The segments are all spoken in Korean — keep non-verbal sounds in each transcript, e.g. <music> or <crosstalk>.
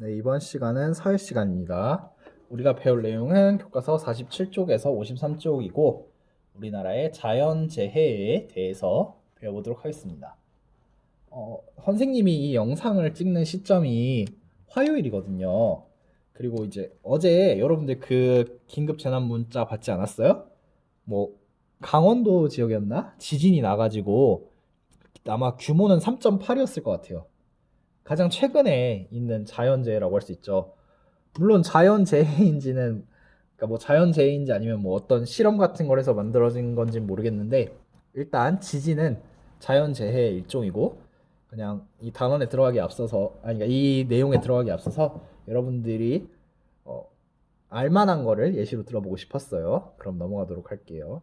네, 이번 시간은 사회 시간입니다. 우리가 배울 내용은 교과서 47쪽에서 53쪽이고 우리나라의 자연재해에 대해서 배워보도록 하겠습니다. 어, 선생님이 이 영상을 찍는 시점이 화요일이거든요. 그리고 이제 어제 여러분들 그 긴급 재난 문자 받지 않았어요? 뭐 강원도 지역이었나? 지진이 나가지고 아마 규모는 3.8이었을 것 같아요. 가장 최근에 있는 자연재해라고 할 수 있죠. 물론 자연재해인지는 그러니까 뭐 자연재해인지 아니면 뭐 어떤 실험 같은 걸 해서 만들어진 건지 모르겠는데 일단 지진은 자연재해의 일종이고 그냥 이 단원에 들어가기 앞서서 아니 그러니까 이 내용에 들어가기 앞서서 여러분들이 어, 알만한 거를 예시로 들어보고 싶었어요. 그럼 넘어가도록 할게요.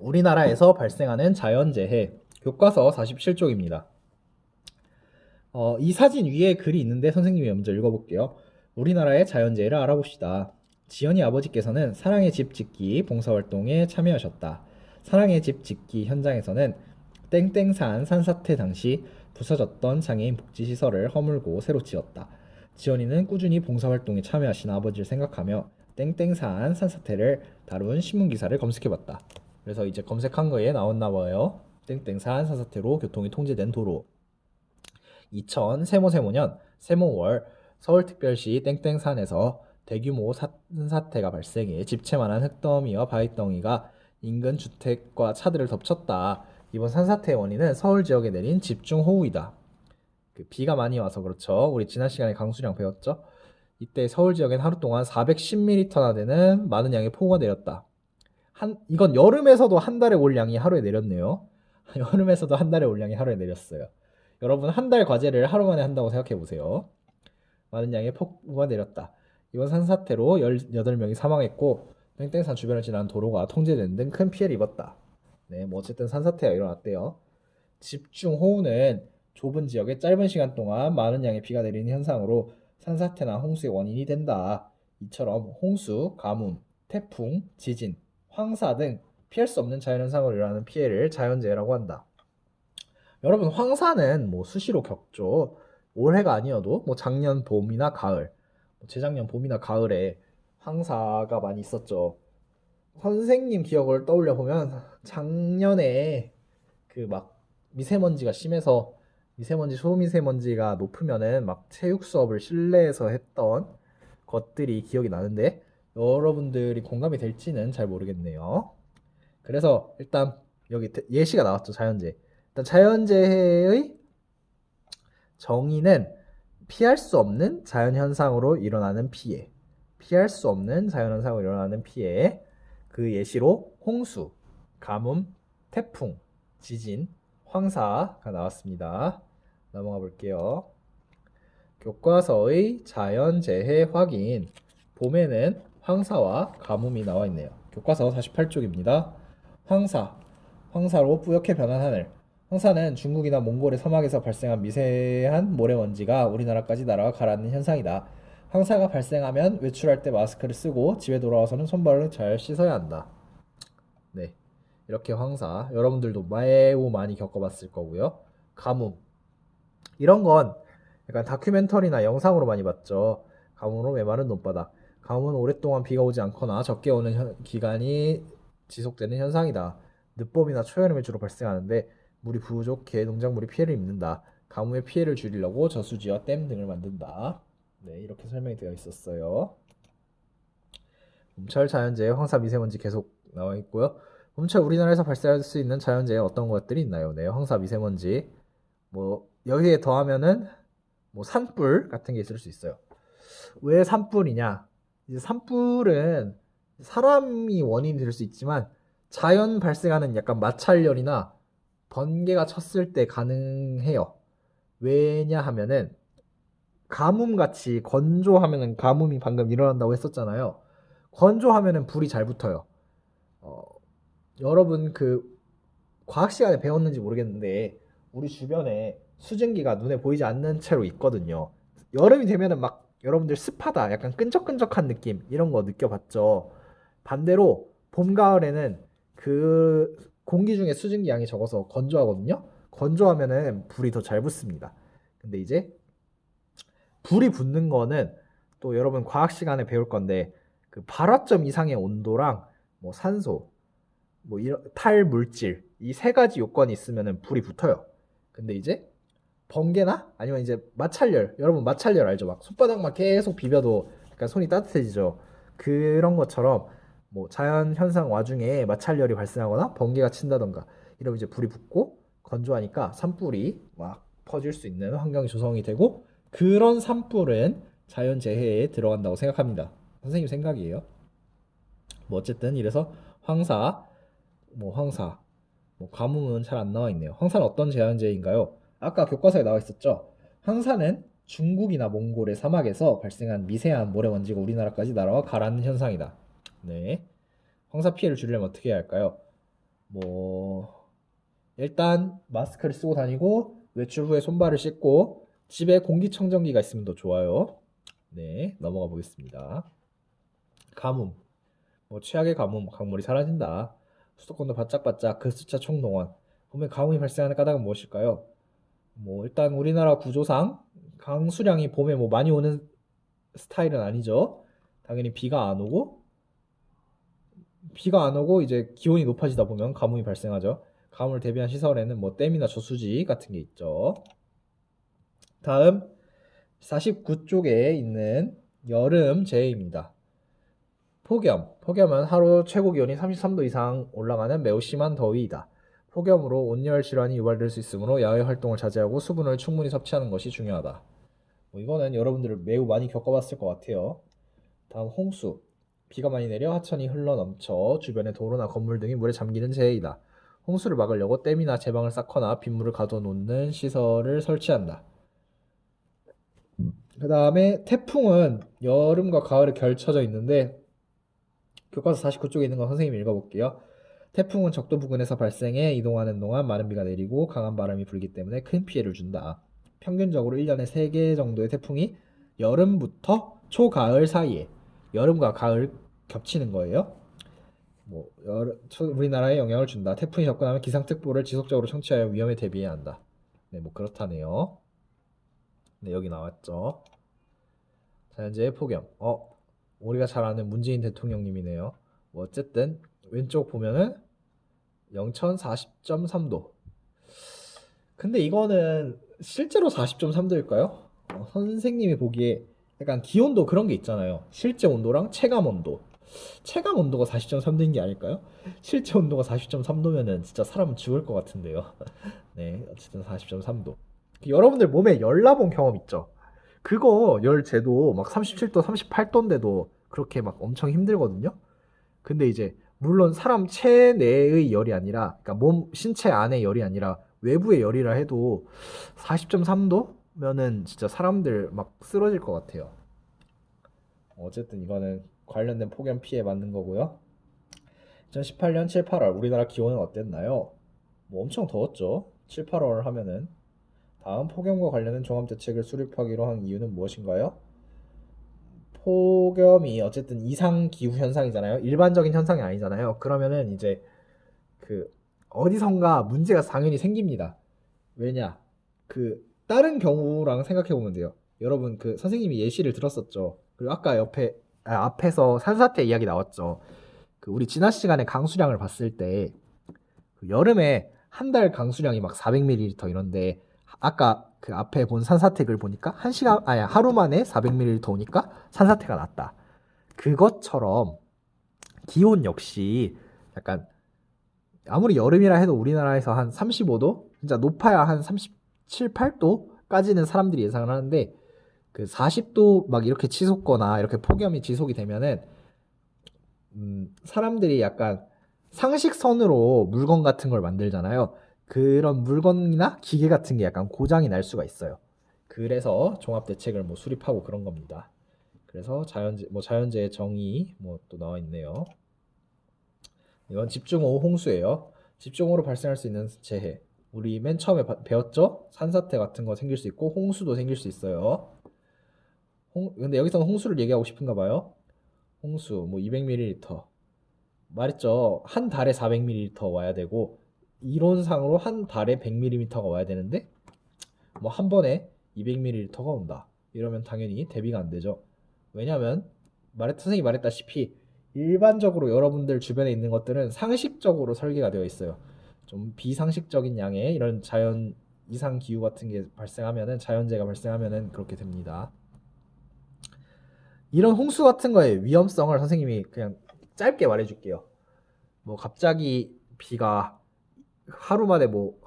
우리나라에서 발생하는 자연재해 교과서 47쪽입니다. 어, 이 사진 위에 글이 있는데 선생님이 먼저 읽어볼게요. 우리나라의 자연재해를 알아봅시다. 지연이 아버지께서는 사랑의 집 짓기 봉사활동에 참여하셨다. 사랑의 집 짓기 현장에서는 땡땡산 산사태 당시 부서졌던 장애인 복지시설을 허물고 새로 지었다. 지연이는 꾸준히 봉사활동에 참여하신 아버지를 생각하며 땡땡산 산사태를 다룬 신문기사를 검색해봤다. 그래서 이제 검색한 거에 나왔나 봐요. 땡땡산 산사태로 교통이 통제된 도로. 2000 세모세모년 세모월 서울특별시 땡땡산에서 대규모 산사태가 발생해 집채만한 흙더미와 바위덩이가 인근 주택과 차들을 덮쳤다. 이번 산사태의 원인은 서울 지역에 내린 집중호우이다. 그 비가 많이 와서 그렇죠. 우리 지난 시간에 강수량 배웠죠. 이때 서울 지역엔 하루 동안 410mm나 되는 많은 양의 폭우가 내렸다. 한 이건 여름에서도 한 달에 올 양이 하루에 내렸네요. <laughs> 여름에서도 한 달에 올 양이 하루에 내렸어요. 여러분 한 달 과제를 하루 만에 한다고 생각해 보세요. 많은 양의 폭우가 내렸다. 이번 산사태로 18명이 사망했고 땡땡산 주변을 지나는 도로가 통제되는 등 큰 피해를 입었다. 네, 뭐 어쨌든 산사태가 일어났대요. 집중 호우는 좁은 지역에 짧은 시간 동안 많은 양의 비가 내리는 현상으로 산사태나 홍수의 원인이 된다. 이처럼 홍수, 가뭄, 태풍, 지진, 황사 등 피할 수 없는 자연현상으로 일어나는 피해를 자연재해라고 한다. 여러분 황사는 뭐 수시로 겪죠. 올해가 아니어도 뭐 작년 봄이나 가을, 뭐 재작년 봄이나 가을에 황사가 많이 있었죠. 선생님 기억을 떠올려 보면 작년에 그 막 미세먼지가 심해서 미세먼지 소미세먼지가 높으면은 막 체육 수업을 실내에서 했던 것들이 기억이 나는데 여러분들이 공감이 될지는 잘 모르겠네요. 그래서 일단 여기 예시가 나왔죠 자연재해. 일단 자연재해의 정의는 피할 수 없는 자연현상으로 일어나는 피해. 피할 수 없는 자연현상으로 일어나는 피해. 그 예시로 홍수, 가뭄, 태풍, 지진, 황사가 나왔습니다. 넘어가 볼게요. 교과서의 자연재해 확인. 봄에는 황사와 가뭄이 나와 있네요. 교과서 48쪽입니다. 황사. 황사로 뿌옇게 변한 하늘. 황사는 중국이나 몽골의 사막에서 발생한 미세한 모래 먼지가 우리나라까지 날아가 가라앉는 현상이다. 황사가 발생하면 외출할 때 마스크를 쓰고 집에 돌아와서는 손발을 잘 씻어야 한다. 네. 이렇게 황사. 여러분들도 매우 많이 겪어봤을 거고요. 가뭄. 이런 건 약간 다큐멘터리나 영상으로 많이 봤죠. 가뭄으로 메마른 논바닥. 가뭄은 오랫동안 비가 오지 않거나 적게 오는 현- 기간이 지속되는 현상이다. 늦봄이나 초여름에 주로 발생하는데 물이 부족해 농작물이 피해를 입는다. 가뭄의 피해를 줄이려고 저수지와 댐 등을 만든다. 네, 이렇게 설명이 되어 있었어요. 봄철 자연재해, 황사, 미세먼지 계속 나와 있고요. 봄철 우리나라에서 발생할 수 있는 자연재해 어떤 것들이 있나요? 네, 황사, 미세먼지. 뭐 여기에 더하면은 뭐 산불 같은 게 있을 수 있어요. 왜 산불이냐? 이제 산불은 사람이 원인이 될 수 있지만 자연 발생하는 약간 마찰열이나 번개가 쳤을 때 가능해요. 왜냐하면은 가뭄 같이 건조하면은 가뭄이 방금 일어난다고 했었잖아요. 건조하면은 불이 잘 붙어요. 어, 여러분 그 과학 시간에 배웠는지 모르겠는데 우리 주변에 수증기가 눈에 보이지 않는 채로 있거든요. 여름이 되면은 막 여러분들 습하다, 약간 끈적끈적한 느낌 이런 거 느껴봤죠. 반대로 봄, 가을에는 그 공기 중에 수증기 양이 적어서 건조하거든요. 건조하면은 불이 더 잘 붙습니다. 근데 이제 불이 붙는 거는 또 여러분 과학 시간에 배울 건데 그 발화점 이상의 온도랑 뭐 산소, 뭐 이런 탈 물질 이 세 가지 요건이 있으면은 불이 붙어요. 근데 이제 번개나 아니면 이제 마찰열 여러분 마찰열 알죠? 막 손바닥만 계속 비벼도 약간 손이 따뜻해지죠. 그런 것처럼 뭐 자연 현상 와중에 마찰열이 발생하거나 번개가 친다던가 이러면 이제 불이 붙고 건조하니까 산불이 막 퍼질 수 있는 환경이 조성이 되고 그런 산불은 자연 재해에 들어간다고 생각합니다. 선생님 생각이에요. 뭐 어쨌든 이래서 황사, 뭐 황사, 뭐 가뭄은 잘 안 나와 있네요. 황사는 어떤 자연재해인가요? 아까 교과서에 나와 있었죠. 황사는 중국이나 몽골의 사막에서 발생한 미세한 모래 먼지가 우리나라까지 날아와 가라앉는 현상이다. 네. 황사 피해를 줄이려면 어떻게 해야 할까요? 뭐 일단 마스크를 쓰고 다니고 외출 후에 손발을 씻고 집에 공기청정기가 있으면 더 좋아요. 네, 넘어가 보겠습니다. 가뭄. 뭐 최악의 가뭄, 강물이 사라진다. 수도권도 바짝바짝 그 숫자 총동원. 보면 가뭄이 발생하는 까닭은 무엇일까요? 뭐 일단 우리나라 구조상 강수량이 봄에 뭐 많이 오는 스타일은 아니죠. 당연히 비가 안 오고 비가 안 오고 이제 기온이 높아지다 보면 가뭄이 발생하죠. 가뭄을 대비한 시설에는 뭐 댐이나 저수지 같은 게 있죠. 다음 49쪽에 있는 여름 재해입니다. 폭염. 폭염은 하루 최고 기온이 33도 이상 올라가는 매우 심한 더위이다. 폭염으로 온열 질환이 유발될 수 있으므로 야외 활동을 자제하고 수분을 충분히 섭취하는 것이 중요하다. 뭐 이거는 여러분들 매우 많이 겪어봤을 것 같아요. 다음 홍수. 비가 많이 내려 하천이 흘러 넘쳐 주변의 도로나 건물 등이 물에 잠기는 재해이다. 홍수를 막으려고 댐이나 제방을 쌓거나 빗물을 가둬놓는 시설을 설치한다. 그 다음에 태풍은 여름과 가을에 결쳐져 있는데 교과서 49쪽에 있는 거 선생님이 읽어볼게요. 태풍은 적도 부근에서 발생해 이동하는 동안 많은 비가 내리고 강한 바람이 불기 때문에 큰 피해를 준다. 평균적으로 1년에 3개 정도의 태풍이 여름부터 초가을 사이에 여름과 가을 겹치는 거예요. 뭐 초- 우리나라에 영향을 준다. 태풍이 접근하면 기상특보를 지속적으로 청취하여 위험에 대비해야 한다. 네, 뭐 그렇다네요. 네, 여기 나왔죠. 자연재해 폭염. 어, 우리가 잘 아는 문재인 대통령님이네요. 뭐 어쨌든 왼쪽 보면은 영천 40.3도. 근데 이거는 실제로 40.3도일까요? 어, 선생님이 보기에 약간 기온도 그런 게 있잖아요. 실제 온도랑 체감 온도. 체감 온도가 40.3도인 게 아닐까요? 실제 온도가 40.3도면은 진짜 사람은 죽을 것 같은데요. <laughs> 네, 어쨌든 40.3도. 여러분들 몸에 열 나본 경험 있죠? 그거 열 재도 막 37도, 38도인데도 그렇게 막 엄청 힘들거든요. 근데 이제 물론 사람 체내의 열이 아니라 그러니까 몸 신체 안의 열이 아니라 외부의 열이라 해도 40.3도 면은 진짜 사람들 막 쓰러질 것 같아요. 어쨌든 이거는 관련된 폭염 피해 맞는 거고요. 2018년 7, 8월 우리나라 기온은 어땠나요? 뭐 엄청 더웠죠. 7, 8월 하면은 다음 폭염과 관련된 종합 대책을 수립하기로 한 이유는 무엇인가요? 폭염이 어쨌든 이상 기후 현상이잖아요. 일반적인 현상이 아니잖아요. 그러면은 이제 그 어디선가 문제가 당연히 생깁니다. 왜냐? 그 다른 경우랑 생각해 보면 돼요. 여러분 그 선생님이 예시를 들었었죠. 그리고 아까 옆에 아, 앞에서 산사태 이야기 나왔죠. 그 우리 지난 시간에 강수량을 봤을 때 그 여름에 한 달 강수량이 막 400ml 이런데 아까 그 앞에 본 산사태 글 보니까 한 시간 아니 하루 만에 400ml 오니까 산사태가 났다. 그것처럼 기온 역시 약간 아무리 여름이라 해도 우리나라에서 한 35도 진짜 높아야 한 37, 8도까지는 사람들이 예상을 하는데 그 40도 막 이렇게 치솟거나 이렇게 폭염이 지속이 되면은 음, 사람들이 약간 상식선으로 물건 같은 걸 만들잖아요. 그런 물건이나 기계 같은 게 약간 고장이 날 수가 있어요. 그래서 종합 대책을 뭐 수립하고 그런 겁니다. 그래서 자연재 뭐 자연재해 정의 뭐 또 나와 있네요. 이건 집중호우 홍수예요. 집중호우로 발생할 수 있는 재해. 우리 맨 처음에 바- 배웠죠? 산사태 같은 거 생길 수 있고 홍수도 생길 수 있어요. 홍, 근데 여기서는 홍수를 얘기하고 싶은가 봐요. 홍수 뭐 200ml. 말했죠. 한 달에 400ml 와야 되고 이론상으로 한 달에 100ml가 와야 되는데 뭐 한 번에 200ml가 온다. 이러면 당연히 대비가 안 되죠. 왜냐면 말했 선생님이 말했다시피 일반적으로 여러분들 주변에 있는 것들은 상식적으로 설계가 되어 있어요. 좀 비상식적인 양의 이런 자연 이상 기후 같은 게 발생하면은 자연재해가 발생하면은 그렇게 됩니다. 이런 홍수 같은 거의 위험성을 선생님이 그냥 짧게 말해줄게요. 뭐 갑자기 비가 하루 만에 뭐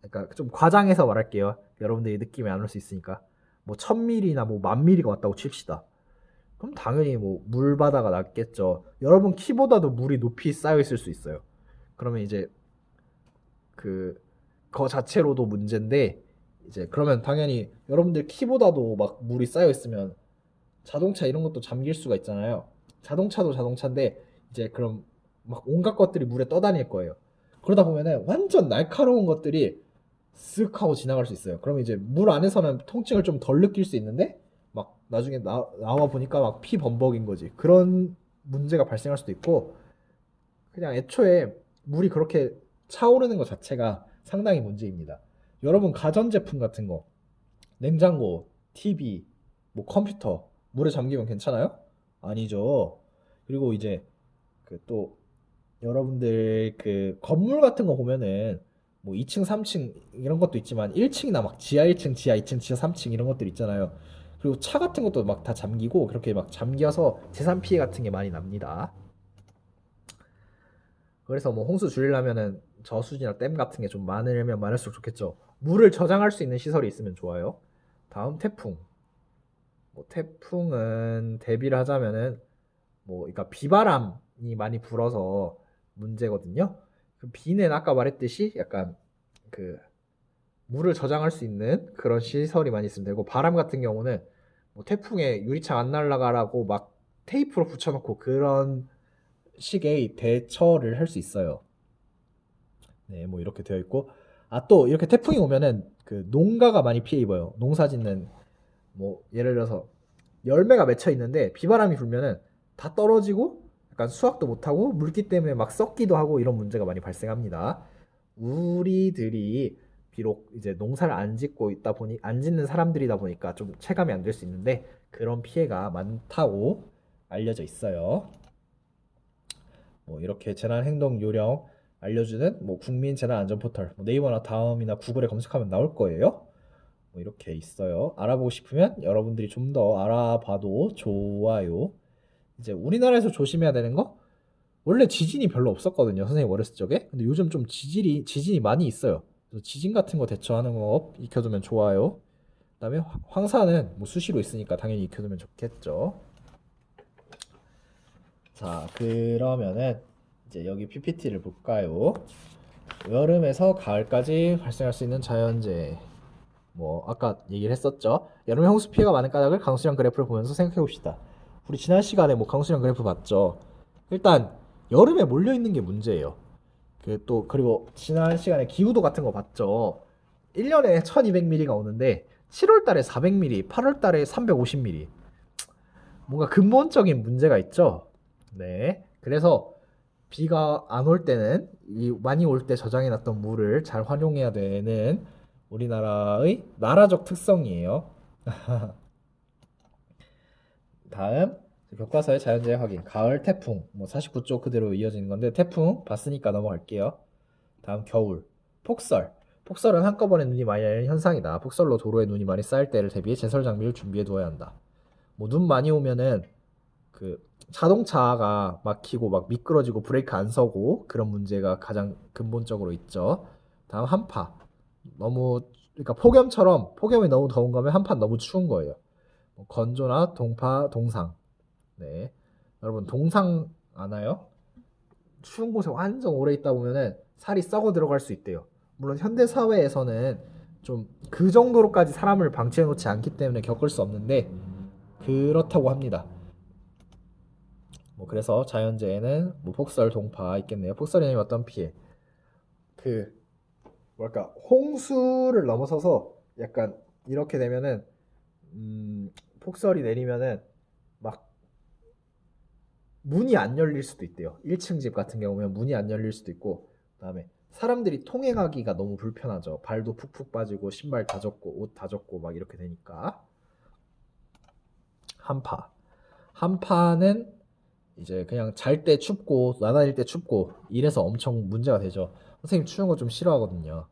그러니까 좀 과장해서 말할게요. 여러분들이 느낌이 안 올 수 있으니까 뭐 1000ml나 뭐만 ml가 왔다고 칩시다. 그럼 당연히 뭐 물바다가 낫겠죠. 여러분 키보다도 물이 높이 쌓여 있을 수 있어요. 그러면 이제 그 거 자체로도 문제인데 이제 그러면 당연히 여러분들 키보다도 막 물이 쌓여 있으면 자동차 이런 것도 잠길 수가 있잖아요. 자동차도 자동차인데 이제 그럼 막 온갖 것들이 물에 떠다닐 거예요. 그러다 보면은 완전 날카로운 것들이 쓱 하고 지나갈 수 있어요. 그럼 이제 물 안에서는 통증을 좀 덜 느낄 수 있는데 막 나중에 나, 나와 보니까 막 피 범벅인 거지. 그런 문제가 발생할 수도 있고 그냥 애초에 물이 그렇게 차오르는 것 자체가 상당히 문제입니다. 여러분 가전제품 같은 거 냉장고, TV, 뭐 컴퓨터 물에 잠기면 괜찮아요? 아니죠. 그리고 이제 그 또 여러분들 그 건물 같은 거 보면은 뭐 2층, 3층 이런 것도 있지만 1층이나 막 지하 1층, 지하 2층, 지하 3층 이런 것들 있잖아요. 그리고 차 같은 것도 막 다 잠기고 그렇게 막 잠겨서 재산 피해 같은 게 많이 납니다. 그래서 뭐 홍수 줄이려면은 저수지나 댐 같은 게 좀 많으면 많을수록 좋겠죠. 물을 저장할 수 있는 시설이 있으면 좋아요. 다음 태풍. 뭐 태풍은 대비를 하자면은 뭐 그러니까 비바람이 많이 불어서 문제거든요. 그 비는 아까 말했듯이 약간 그 물을 저장할 수 있는 그런 시설이 많이 있으면 되고 바람 같은 경우는 뭐 태풍에 유리창 안 날아가라고 막 테이프로 붙여놓고 그런 식의 대처를 할 수 있어요. 네, 뭐 이렇게 되어 있고 아 또 이렇게 태풍이 오면은 그 농가가 많이 피해 입어요. 농사 짓는 뭐 예를 들어서 열매가 맺혀 있는데 비바람이 불면은 다 떨어지고 약간 수확도 못하고 물기 때문에 막 썩기도 하고 이런 문제가 많이 발생합니다. 우리들이 비록 이제 농사를 안 짓고 있다 보니 안 짓는 사람들이다 보니까 좀 체감이 안 될 수 있는데 그런 피해가 많다고 알려져 있어요. 뭐 이렇게 재난 행동 요령 알려주는 뭐 국민 재난 안전 포털 뭐 네이버나 다음이나 구글에 검색하면 나올 거예요. 뭐 이렇게 있어요. 알아보고 싶으면 여러분들이 좀 더 알아봐도 좋아요. 이제 우리나라에서 조심해야 되는 거 원래 지진이 별로 없었거든요. 선생님 어렸을 적에. 근데 요즘 좀 지진이 지진이 많이 있어요. 지진 같은 거 대처하는 거 익혀두면 좋아요. 그다음에 화- 황사는 뭐 수시로 있으니까 당연히 익혀두면 좋겠죠. 자, 그러면은 이제 여기 PPT를 볼까요? 여름에서 가을까지 발생할 수 있는 자연재해. 뭐 아까 얘기를 했었죠. 여름에 홍수 피해가 많은 까닭을 강수량 그래프를 보면서 생각해 봅시다. 우리 지난 시간에 뭐 강수량 그래프 봤죠. 일단 여름에 몰려 있는 게 문제예요. 그 또 그리고 지난 시간에 기후도 같은 거 봤죠. 1년에 1200ml가 오는데 7월 달에 400ml, 8월 달에 350ml. 뭔가 근본적인 문제가 있죠. 네. 그래서 비가 안 올 때는 이 많이 올 때 저장해 놨던 물을 잘 활용해야 되는 우리나라의 나라적 특성이에요. <laughs> 다음 교과서의 자연재해 확인. 가을 태풍. 뭐 49쪽 그대로 이어지는 건데 태풍 봤으니까 넘어갈게요. 다음 겨울. 폭설. 폭설은 한꺼번에 눈이 많이 내리는 현상이다. 폭설로 도로에 눈이 많이 쌓일 때를 대비해 제설 장비를 준비해 두어야 한다. 뭐 눈 많이 오면은 그 자동차가 막히고 막 미끄러지고 브레이크 안 서고 그런 문제가 가장 근본적으로 있죠. 다음 한파. 너무 그러니까 폭염처럼 폭염이 너무 더운 거면 한파 너무 추운 거예요. 뭐 건조나 동파, 동상. 네. 여러분 동상 아나요? 추운 곳에 완전 오래 있다 보면은 살이 썩어 들어갈 수 있대요. 물론 현대 사회에서는 좀 그 정도로까지 사람을 방치해 놓지 않기 때문에 겪을 수 없는데 그렇다고 합니다. 뭐 그래서 자연재해는 뭐 폭설, 동파 있겠네요. 폭설이 아니면 어떤 피해? 그 뭐랄까 홍수를 넘어서서 약간 이렇게 되면은 음, 폭설이 내리면은 막 문이 안 열릴 수도 있대요. 1층 집 같은 경우면 문이 안 열릴 수도 있고 그다음에 사람들이 통행하기가 너무 불편하죠. 발도 푹푹 빠지고 신발 다 젖고 옷 다 젖고 막 이렇게 되니까. 한파. 한파는 이제 그냥 잘 때 춥고 나다닐 때 춥고 이래서 엄청 문제가 되죠. 선생님 추운 거 좀 싫어하거든요.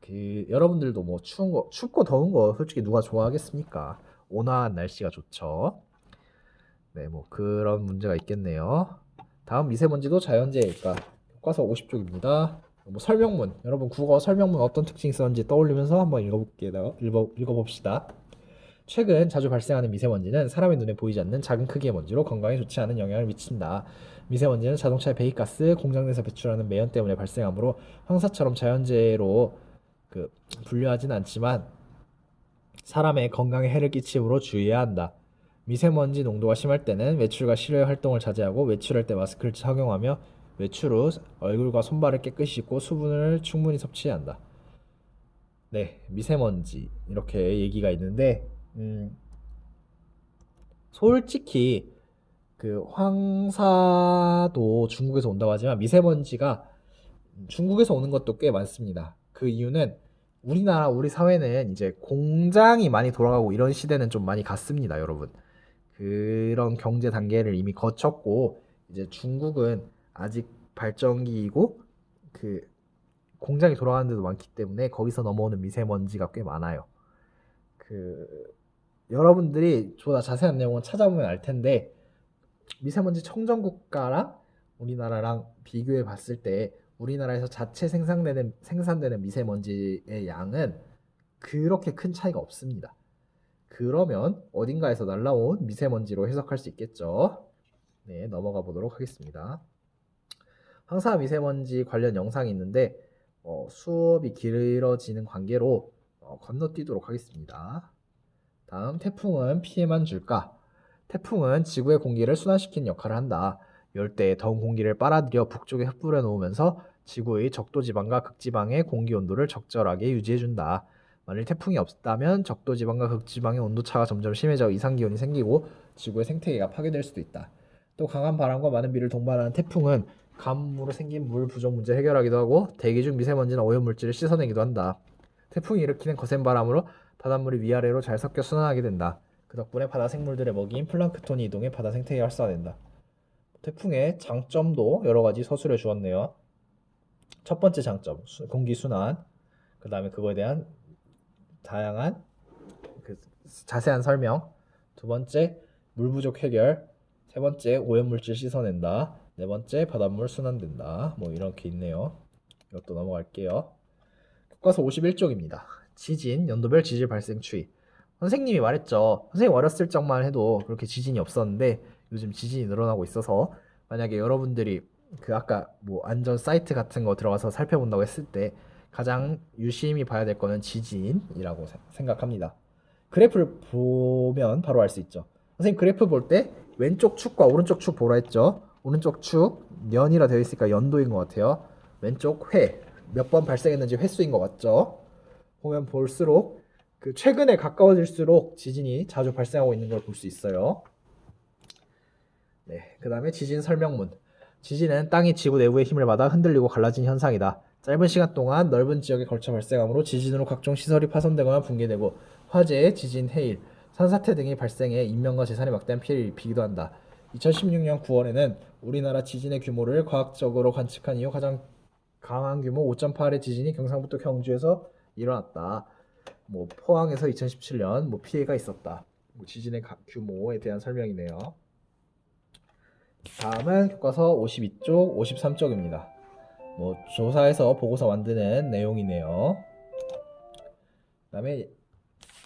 그 여러분들도 뭐 추운 거 춥고 더운 거 솔직히 누가 좋아하겠습니까? 온화한 날씨가 좋죠. 네, 뭐 그런 문제가 있겠네요. 다음 미세먼지도 자연재해일까? 교과서 50쪽입니다. 뭐 설명문, 여러분 국어 설명문 어떤 특징이 있었는지 떠올리면서 한번 읽어볼게요. 읽어, 읽어봅시다. 최근 자주 발생하는 미세먼지는 사람의 눈에 보이지 않는 작은 크기의 먼지로 건강에 좋지 않은 영향을 미친다. 미세먼지는 자동차의 배기가스, 공장 내에서 배출하는 매연 때문에 발생하므로 황사처럼 자연재해로 그 분류하진 않지만 사람의 건강에 해를 끼치므로 주의해야 한다. 미세먼지 농도가 심할 때는 외출과 실외 활동을 자제하고 외출할 때 마스크를 착용하며 외출 후 얼굴과 손발을 깨끗이 씻고 수분을 충분히 섭취해야 한다. 네, 미세먼지 이렇게 얘기가 있는데 음, 솔직히 그 황사도 중국에서 온다고 하지만 미세먼지가 중국에서 오는 것도 꽤 많습니다. 그 이유는 우리나라 우리 사회는 이제 공장이 많이 돌아가고 이런 시대는 좀 많이 갔습니다, 여러분. 그런 경제 단계를 이미 거쳤고 이제 중국은 아직 발전기이고 그 공장이 돌아가는 데도 많기 때문에 거기서 넘어오는 미세먼지가 꽤 많아요. 그 여러분들이 보다 자세한 내용은 찾아보면 알 텐데 미세먼지 청정 국가랑 우리나라랑 비교해 봤을 때 우리나라에서 자체 생산되는 생산되는 미세먼지의 양은 그렇게 큰 차이가 없습니다. 그러면 어딘가에서 날라온 미세먼지로 해석할 수 있겠죠. 네, 넘어가 보도록 하겠습니다. 황사 미세먼지 관련 영상이 있는데 어, 수업이 길어지는 관계로 어, 건너뛰도록 하겠습니다. 다음 태풍은 피해만 줄까? 태풍은 지구의 공기를 순환시키는 역할을 한다. 열대의 더운 공기를 빨아들여 북쪽에 흩뿌려 놓으면서 지구의 적도 지방과 극지방의 공기 온도를 적절하게 유지해준다. 만일 태풍이 없다면 적도 지방과 극지방의 온도차가 점점 심해져 이상기온이 생기고 지구의 생태계가 파괴될 수도 있다. 또 강한 바람과 많은 비를 동반하는 태풍은 가뭄으로 생긴 물 부족 문제 를 해결하기도 하고 대기 중 미세먼지나 오염물질을 씻어내기도 한다. 태풍이 일으키는 거센 바람으로 바닷물이 위아래로 잘 섞여 순환하게 된다. 그 덕분에 바다 생물들의 먹이인 플랑크톤이 이동해 바다 생태계가 활성화된다. 태풍의 장점도 여러 가지 서술해 주었네요. 첫 번째 장점, 수- 공기 순환. 그 다음에 그거에 대한 다양한 그 자세한 설명. 두 번째, 물 부족 해결. 세 번째, 오염물질 씻어낸다. 네 번째, 바닷물 순환된다. 뭐 이렇게 있네요. 이것도 넘어갈게요. 교과서 51쪽입니다. 지진, 연도별 지질 발생 추이. 선생님이 말했죠. 선생님 어렸을 적만 해도 그렇게 지진이 없었는데 요즘 지진이 늘어나고 있어서 만약에 여러분들이 그 아까 뭐 안전 사이트 같은 거 들어가서 살펴본다고 했을 때 가장 유심히 봐야 될 거는 지진이라고 세- 생각합니다. 그래프를 보면 바로 알 수 있죠. 선생님 그래프 볼 때 왼쪽 축과 오른쪽 축 보라 했죠. 오른쪽 축 년이라 되어 있으니까 연도인 것 같아요. 왼쪽 회 몇 번 발생했는지 횟수인 것 같죠. 보면 볼수록 그 최근에 가까워질수록 지진이 자주 발생하고 있는 걸 볼 수 있어요. 네, 그 다음에 지진 설명문. 지진은 땅이 지구 내부의 힘을 받아 흔들리고 갈라진 현상이다. 짧은 시간 동안 넓은 지역에 걸쳐 발생하므로 지진으로 각종 시설이 파손되거나 붕괴되고 화재, 지진, 해일, 산사태 등이 발생해 인명과 재산에 막대한 피해를 입히기도 한다. 2016년 9월에는 우리나라 지진의 규모를 과학적으로 관측한 이후 가장 강한 규모 5.8의 지진이 경상북도 경주에서 일어났다. 뭐 포항에서 2017년 뭐 피해가 있었다. 뭐 지진의 가- 규모에 대한 설명이네요. 다음은 교과서 52쪽, 53쪽입니다. 뭐 조사해서 보고서 만드는 내용이네요. 그다음에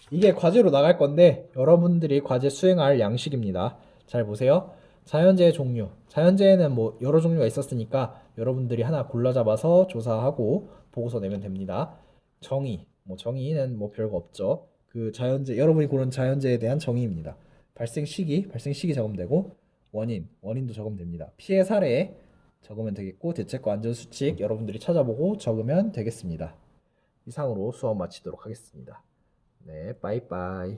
이게 과제로 나갈 건데 여러분들이 과제 수행할 양식입니다. 잘 보세요. 자연재해 종류. 자연재해는 뭐 여러 종류가 있었으니까 여러분들이 하나 골라 잡아서 조사하고 보고서 내면 됩니다. 정의. 뭐 정의는 뭐 별거 없죠. 그 자연재 여러분이 고른 자연재해에 대한 정의입니다. 발생 시기, 발생 시기 적으면 되고 원인, 원인도 적으면 됩니다. 피해 사례 적으면 되겠고 대책과 안전 수칙 여러분들이 찾아보고 적으면 되겠습니다. 이상으로 수업 마치도록 하겠습니다. 네, 빠이빠이.